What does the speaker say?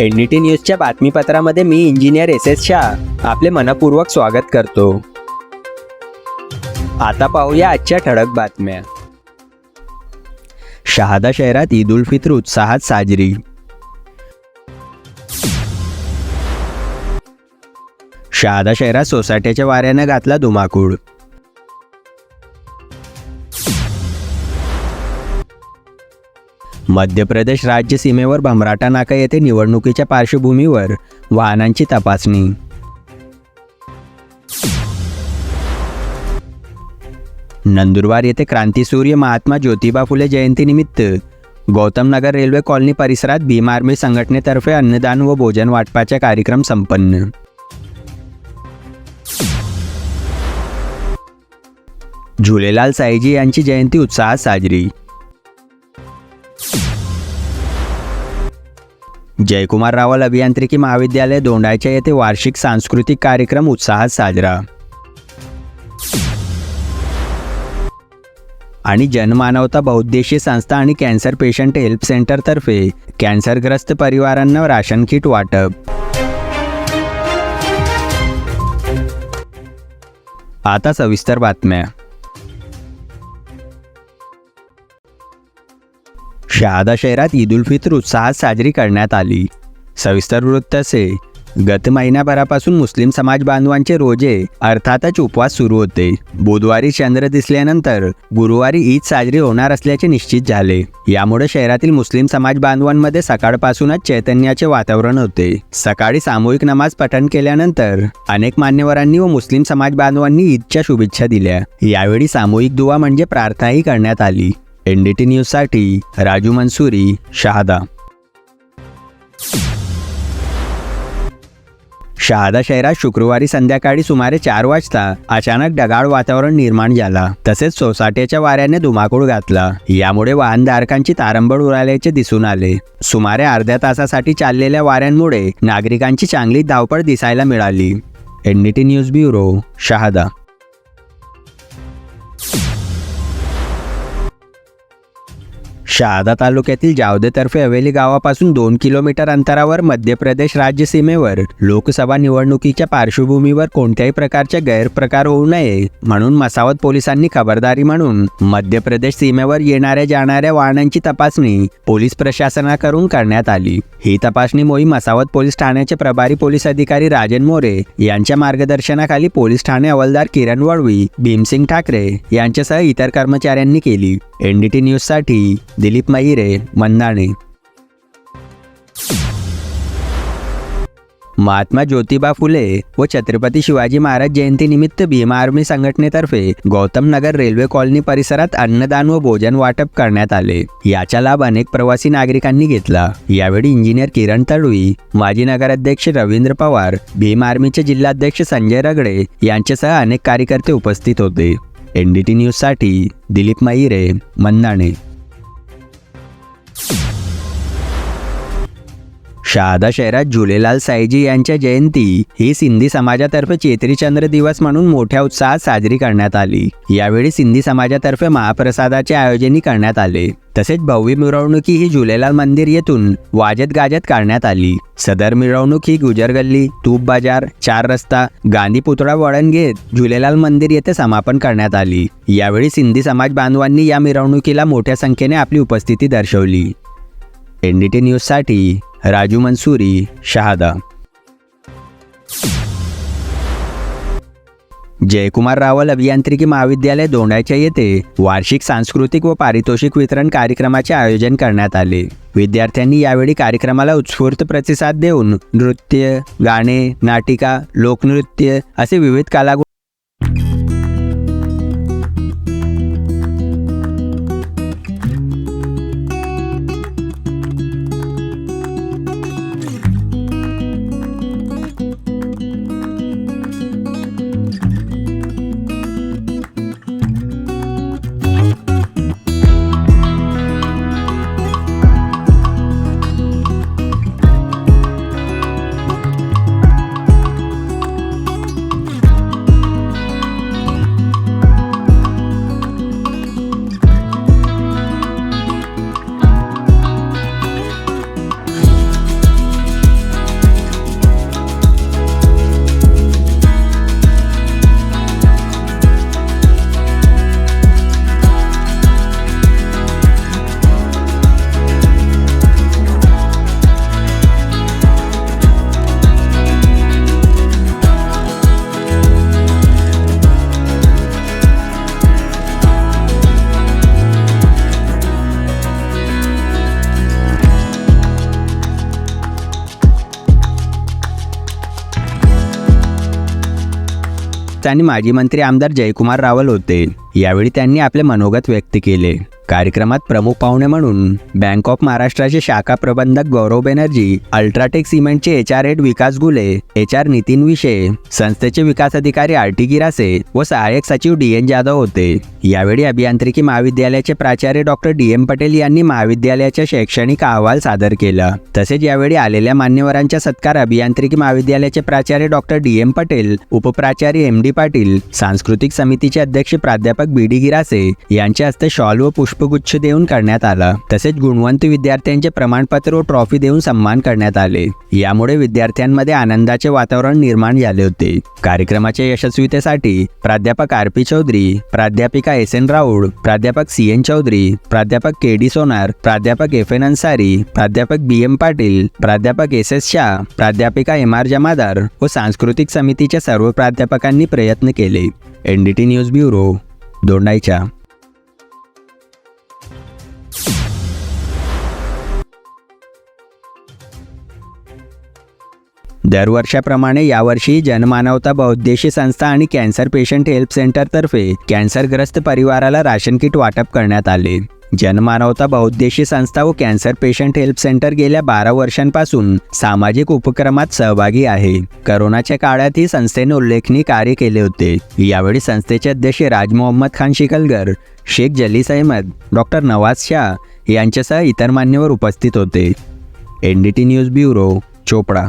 NDT न्यूजच्या बातमीपत्रामध्ये मी इंजिनियर एस एस शाह. आपले मनपूर्वक स्वागत करतो. आता पाहूया आजच्या ठळक बातम्या. शहादा शहरात ईद उल फित्र उत्साहात साजरी. शहादा शहरात सोसायटीच्या वाऱ्यानं घातला धुमाकूळ. मध्य प्रदेश राज्य सीमेवर भमराटा नाका येथे निवडणुकीच्या पार्श्वभूमीवर वाहनांची तपासणी. नंदुरबार येथे क्रांतीसूर्य महात्मा ज्योतिबा फुले जयंतीनिमित्त गौतम नगर रेल्वे कॉलनी परिसरात भीम आर्मी संघटनेतर्फे अन्नदान व भोजन वाटपाचा कार्यक्रम संपन्न. झुलेलाल साईजी यांची जयंती उत्साहात साजरी. जयकुमार रावल अभियांत्रिकी महाविद्यालय दोंडाच्या येथे वार्षिक सांस्कृतिक कार्यक्रम उत्साहात साजरा. आणि जनमानवता बहुद्देशीय संस्था आणि कॅन्सर पेशंट हेल्प सेंटरतर्फे कॅन्सरग्रस्त परिवारांना राशन किट वाटप. आता सविस्तर बातम्या. शहादा शहरात ईद उल फित्र उत्साहात साजरी करण्यात आली. सविस्तर वृत्त असे. गत महिन्याभरापासून मुस्लिम समाज बांधवांचे रोजे अर्थातच उपवास सुरू होते. बुधवारी चंद्र दिसल्यानंतर गुरुवारी ईद साजरी होणार असल्याचे निश्चित झाले. यामुळे शहरातील मुस्लिम समाज बांधवांमध्ये सकाळपासूनच चैतन्याचे वातावरण होते. सकाळी सामूहिक नमाज पठण केल्यानंतर अनेक मान्यवरांनी व मुस्लिम समाज बांधवांनी ईदच्या शुभेच्छा दिल्या. यावेळी सामूहिक दुवा म्हणजे प्रार्थनाही करण्यात आली. एन डी टी न्यूजसाठी राजू मंसुरी शहादा. शहादा शहरात शुक्रवारी संध्याकाळी सुमारे चार वाजता अचानक ढगाळ वातावरण निर्माण झाला. तसेच सोसाट्याच्या वाऱ्याने धुमाकूळ घातला. यामुळे वाहनधारकांची तारंबळ उडाल्याचे दिसून आले. सुमारे अर्ध्या तासासाठी चाललेल्या वाऱ्यांमुळे नागरिकांची चांगली धावपळ दिसायला मिळाली. NDT news bureau Shahada. Shahada तालुक्यातील जावदेतर्फे हवेली गावापासून दोन किलोमीटर अंतरावर मध्य प्रदेश राज्य सीमेवर लोकसभा निवडणुकीच्या पार्श्वभूमीवर कोणत्याही प्रकारचे गैरप्रकार होऊ नये म्हणून मसावत पोलिसांनी खबरदारी म्हणून मध्य प्रदेश सीमेवर येणाऱ्या जाणाऱ्या वाहनांची तपासणी पोलीस प्रशासनाकडून करण्यात आली. ही तपासणी मोहीम मसावत पोलीस ठाण्याचे प्रभारी पोलीस अधिकारी राजन मोरे यांच्या मार्गदर्शनाखाली पोलीस ठाणे हवालदार किरण वळवी भीमसिंग ठाकरे यांच्यासह इतर कर्मचाऱ्यांनी केली. एन डी टी न्यूजसाठी दिलीप महिरे मंदाणे. महात्मा ज्योतिबा फुले व छत्रपती शिवाजी महाराज जयंतीनिमित्त भीमा आर्मी संघटनेतर्फे गौतम नगर रेल्वे कॉलनी परिसरात अन्नदान व भोजन वाटप करण्यात आले. याचा लाभ अनेक प्रवासी नागरिकांनी घेतला. यावेळी इंजिनियर किरण तडवी माजी नगराध्यक्ष रवींद्र पवार भीम आर्मीचे जिल्हाध्यक्ष संजय रगडे यांच्यासह अनेक कार्यकर्ते उपस्थित होते. एन डी टी न्यूजसाठी दिलीप महिरे मन्नाणे. शहादा शहरात झुलेलाल साईजी यांच्या जयंती ही सिंधी समाजातर्फे चेत्रीचंद्र दिवस म्हणून मोठ्या उत्साहात साजरी करण्यात आली. यावेळी सिंधी समाजातर्फे महाप्रसादाचे आयोजनही करण्यात आले. तसेच भव्य मिरवणुकी ही झुलेलाल मंदिर येथून वाजत गाजत काढण्यात आली. सदर मिरवणूक ही गुजर गल्ली तूप बाजार चार रस्ता गांधी पुतळा वळण घेत झुलेलाल मंदिर येथे समापन करण्यात आली. यावेळी सिंधी समाज बांधवांनी या मिरवणुकीला मोठ्या संख्येने आपली उपस्थिती दर्शवली. एन डी टी न्यूजसाठी राजू मंसुरी शहादा. जयकुमार रावल अभियांत्रिकी महाविद्यालय दोंडाच्या येथे वार्षिक सांस्कृतिक व पारितोषिक वितरण कार्यक्रमाचे आयोजन करण्यात आले. विद्यार्थ्यांनी यावेळी कार्यक्रमाला उत्स्फूर्त प्रतिसाद देऊन नृत्य गाणे नाटिका लोकनृत्य असे विविध कलागुण आयुक्त आणि माजी मंत्री आमदार जयकुमार रावल होते. यावेळी त्यांनी आपले मनोगत व्यक्त केले. कार्यक्रमात प्रमुख पाहुणे म्हणून बँक ऑफ महाराष्ट्राचे शाखा प्रबंधक गौरव बॅनर्जी अल्ट्राटेक सिमेंटचे H R head Vikas Gule H R Nitin विषे संस्थेचे विकास अधिकारी आर टी गिरासे व सहाय्यक सचिव डी एन जाधव होते. यावेळी अभियांत्रिकी महाविद्यालयाचे प्राचार्य डॉक्टर डी एम पटेल यांनी महाविद्यालयाचा शैक्षणिक अहवाल सादर केला. तसेच यावेळी आलेल्या मान्यवरांच्या सत्कार अभियांत्रिकी महाविद्यालयाचे प्राचार्य डॉक्टर डी एम पटेल उपप्राचार्य एम डी पाटील सांस्कृतिक समितीचे अध्यक्ष प्राध्यापक बी डी गिरासे यांच्या हस्ते शॉल व पुष्पगुच्छ देऊन करण्यात आला. तसेच गुणवंत विद्यार्थ्यांचे प्रमाणपत्र व ट्रॉफी देऊन सन्मान करण्यात आले. यामुळे विद्यार्थ्यांमध्ये आनंदाचे वातावरण निर्माण झाले होते. कार्यक्रमाच्या यशस्वीतेसाठी प्राध्यापक आर पी चौधरी प्राध्यापिका एस एन राऊड प्राध्यापक सी एन चौधरी प्राध्यापक के डी सोनार प्राध्यापक एफ एन अन्सारी प्राध्यापक बी एम पाटील प्राध्यापक एस एस शाह प्राध्यापिका एम आर जमादार व सांस्कृतिक समितीच्या सर्व प्राध्यापकांनी प्रयत्न केले. N D T news bureau दोंडाईच्या दरवर्षाप्रमाणे यावर्षी जनमानवता बौद्देशी संस्था आणि कॅन्सर पेशंट हेल्प सेंटरतर्फे कॅन्सरग्रस्त परिवाराला राशन किट वाटप करण्यात आले. जनमानवता बहुद्देशीय संस्था व कॅन्सर पेशंट हेल्प सेंटर गेल्या बारा वर्षांपासून सामाजिक उपक्रमात सहभागी आहे. करोनाच्या काळात ही संस्थेने उल्लेखनीय कार्य केले होते. यावेळी संस्थेचे अध्यक्ष राज मोहम्मद खान शिकलगर शेख जलीस अहमद डॉक्टर नवाज शाह यांच्यासह इतर मान्यवर उपस्थित होते. N D T news bureau Chopda.